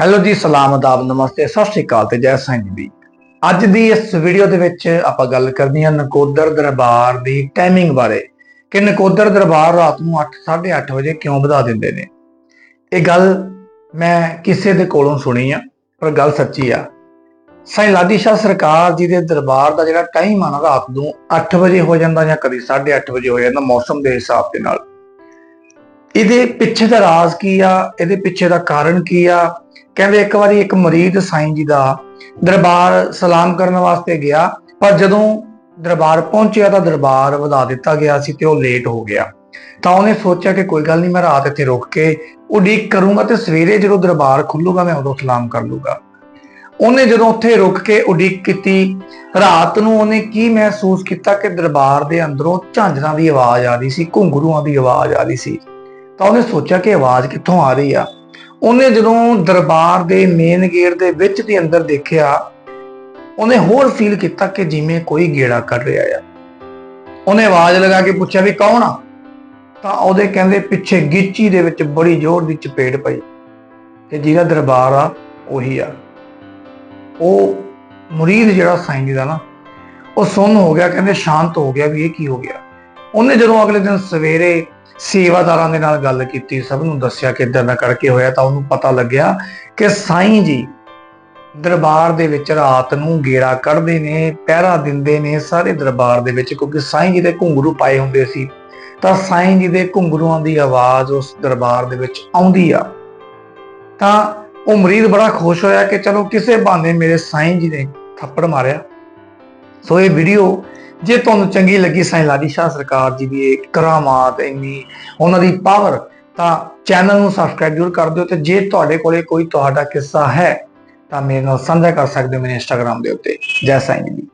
Hello ਜੀ, ਸਲਾਮ ਆਦਾਬ ਨਮਸਤੇ, ਸਤਿ ਸ਼੍ਰੀ ਅਕਾਲ ਤੇ ਜੈ ਸਾਈਂ ਜੀ ਦੀ। ਅੱਜ ਦੀ ਇਸ ਵੀਡੀਓ ਦੇ ਵਿੱਚ ਆਪਾਂ ਗੱਲ ਕਰਨੀ ਹੈ ਨਕੋਦਰ ਦਰਬਾਰ ਦੀ ਟਾਈਮਿੰਗ ਬਾਰੇ ਕਿ ਨਕੋਦਰ ਦਰਬਾਰ ਰਾਤ ਨੂੰ 8 8:30 ਵਜੇ ਕਿਉਂ ਵਧਾ ਦਿੰਦੇ ਨੇ। ਇਹ ਗੱਲ ਮੈਂ ਕਿਸੇ ਦੇ ਕੋਲੋਂ ਸੁਣੀ ਆ, ਪਰ ਗੱਲ ਸੱਚੀ ਆ। ਸਾਈਂ ਲਾਡੀ ਸ਼ਾਹ ਸਰਕਾਰ ਜੀ ਦੇ ਦਰਬਾਰ ਦਾ ਜਿਹੜਾ ਟਾਈਮ ਆ ਨਾ ਰਾਤ ਨੂੰ 8 ਵਜੇ ਹੋ ਜਾਂਦਾ ਜਾਂ ਕਦੀ 8:30 ਵਜੇ ਹੋ ਜਾਂਦਾ ਮੌਸਮ ਦੇ ਹਿਸਾਬ ਦੇ ਨਾਲ। ਇਹਦੇ ਪਿੱਛੇ ਦਾ ਰਾਜ਼ ਕੀ ਆ? ਇਹਦੇ ਪਿੱਛੇ ਦਾ ਕਾਰਨ ਕੀ ਆ? ਕਹਿੰਦੇ ਇੱਕ ਵਾਰੀ ਇੱਕ ਮਰੀਦ ਸਾਈਂ ਜੀ ਦਾ ਦਰਬਾਰ ਸਲਾਮ ਕਰਨ ਵਾਸਤੇ ਗਿਆ, ਪਰ ਜਦੋਂ ਦਰਬਾਰ ਪਹੁੰਚਿਆ ਤਾਂ ਦਰਬਾਰ ਵਧਾ ਦਿੱਤਾ ਗਿਆ ਸੀ ਤੇ ਉਹ ਲੇਟ ਹੋ ਗਿਆ। ਤਾਂ ਉਹਨੇ ਸੋਚਿਆ ਕਿ ਕੋਈ ਗੱਲ ਨਹੀਂ ਮੈਂ ਰਾਤ ਇੱਥੇ ਰੁਕ ਕੇ ਉਡੀਕ ਕਰੂੰਗਾ ਤੇ ਸਵੇਰੇ ਜਦੋਂ ਦਰਬਾਰ ਖੁੱਲੂਗਾ ਮੈਂ ਉਦੋਂ ਸਲਾਮ ਕਰ ਲੂੰਗਾ। ਉਹਨੇ ਜਦੋਂ ਉੱਥੇ ਰੁਕ ਕੇ ਉਡੀਕ ਕੀਤੀ, ਰਾਤ ਨੂੰ ਉਹਨੇ ਕੀ ਮਹਿਸੂਸ ਕੀਤਾ ਕਿ ਦਰਬਾਰ ਦੇ ਅੰਦਰੋਂ ਝਾਂਜਰਾਂ ਦੀ ਆਵਾਜ਼ ਆ ਰਹੀ ਸੀ ਘੁੰਗਰੂਆਂ ਦੀ ਆਵਾਜ਼ ਆ ਰਹੀ ਸੀ। ਤਾਂ ਉਹਨੇ ਸੋਚਿਆ ਕਿ ਆਵਾਜ਼ ਕਿੱਥੋਂ ਆ ਰਹੀ ਆ? ਉਹਨੇ ਜਦੋਂ ਦਰਬਾਰ ਦੇ ਮੇਨ ਗੇਟ ਦੇ ਵਿੱਚ ਦੀ ਅੰਦਰ ਦੇਖਿਆ, ਉਹਨੇ ਹੋਰ ਫੀਲ ਕੀਤਾ ਕਿ ਜਿਵੇਂ ਕੋਈ ਗੇੜਾ ਕਰ ਰਿਹਾ ਆ। ਉਹਨੇ ਆਵਾਜ਼ ਲਗਾ ਕੇ ਪੁੱਛਿਆ ਵੀ ਕੌਣ ਆ? ਤਾਂ ਉਹਦੇ ਕਹਿੰਦੇ ਪਿੱਛੇ ਗਿੱਚੀ ਦੇ ਵਿੱਚ ਬੜੀ ਜ਼ੋਰ ਦੀ ਚਪੇੜ ਪਈ ਕਿ ਜਿਹਦਾ ਦਰਬਾਰ ਆ, ਉਹੀ ਆ। ਉਹ ਮੁਰੀਦ ਜਿਹੜਾ ਸਾਈਂ ਜੀ ਦਾ ਨਾ, ਉਹ ਸੁੰਨ ਹੋ ਗਿਆ, ਕਹਿੰਦੇ ਸ਼ਾਂਤ ਹੋ ਗਿਆ ਵੀ ਇਹ ਕੀ ਹੋ ਗਿਆ? ਉਹਨੇ ਜਦੋਂ ਅਗਲੇ ਦਿਨ ਸਵੇਰੇ ਸੇਵਾਦਾਰਾਂ ਦੇ ਨਾਲ ਗੱਲ ਕੀਤੀ, ਸਭ ਨੂੰ ਦੱਸਿਆ ਕਿ ਇਦਾਂ ਦਾ ਕਰਕੇ ਹੋਇਆ ਤਾਂ ਉਹਨੂੰ ਪਤਾ ਲੱਗਿਆ ਕਿ ਸਾਈਂ ਜੀ ਦਰਬਾਰ ਦੇ ਵਿੱਚ ਰਾਤ ਨੂੰ ਗੇੜਾ ਕੱਢਦੇ ਨੇ, ਪਹਿਰਾ ਦਿੰਦੇ ਨੇ ਸਾਰੇ ਦਰਬਾਰ ਦੇ ਵਿੱਚ ਕਿਉਂਕਿ ਸਾਈਂ ਜੀ ਦੇ ਘੁੰਗਰੂ ਪਾਏ ਹੁੰਦੇ ਸੀ। ਤਾਂ ਸਾਈਂ ਜੀ ਦੇ ਘੁੰਗਰੂਆਂ ਦੀ ਆਵਾਜ਼ ਉਸ ਦਰਬਾਰ ਦੇ ਵਿੱਚ ਆਉਂਦੀ ਆ। ਤਾਂ ਉਹ ਮਰੀਦ ਬੜਾ ਖੁਸ਼ ਹੋਇਆ ਕਿ ਚਲੋ ਕਿਸੇ ਬਹਾਨੇ ਮੇਰੇ ਸਾਈਂ ਜੀ ਨੇ ਥੱਪੜ ਮਾਰਿਆ। ਸੋ ਇਹ ਵੀਡੀਓ ਜੇ ਤੁਹਾਨੂੰ ਚੰਗੀ ਲੱਗੀ ਸਾਈਂ ਲਾਡੀ ਸ਼ਾਹ ਸਰਕਾਰ ਜੀ ਦੀ ਇਹ ਕਰਾਮਾਤ ਇੰਨੀ ਉਹਨਾਂ ਦੀ ਪਾਵਰ ਤਾਂ ਚੈਨਲ ਨੂੰ ਸਬਸਕ੍ਰਾਈਬ ਜ਼ਰੂਰ ਕਰ ਦਿਓ ਤੇ ਜੇ ਤੁਹਾਡੇ ਕੋਲੇ ਕੋਈ ਤੁਹਾਡਾ ਕਿੱਸਾ ਹੈ, ਤਾਂ ਮੇਰੇ ਨਾਲ ਸਾਂਝਾ ਕਰ ਸਕਦੇ ਹੋ ਮੇਰੇ ਇੰਸਟਾਗ੍ਰam ਦੇ ਉੱਤੇ, ਜੈ ਸਾਈਂ ਜੀ।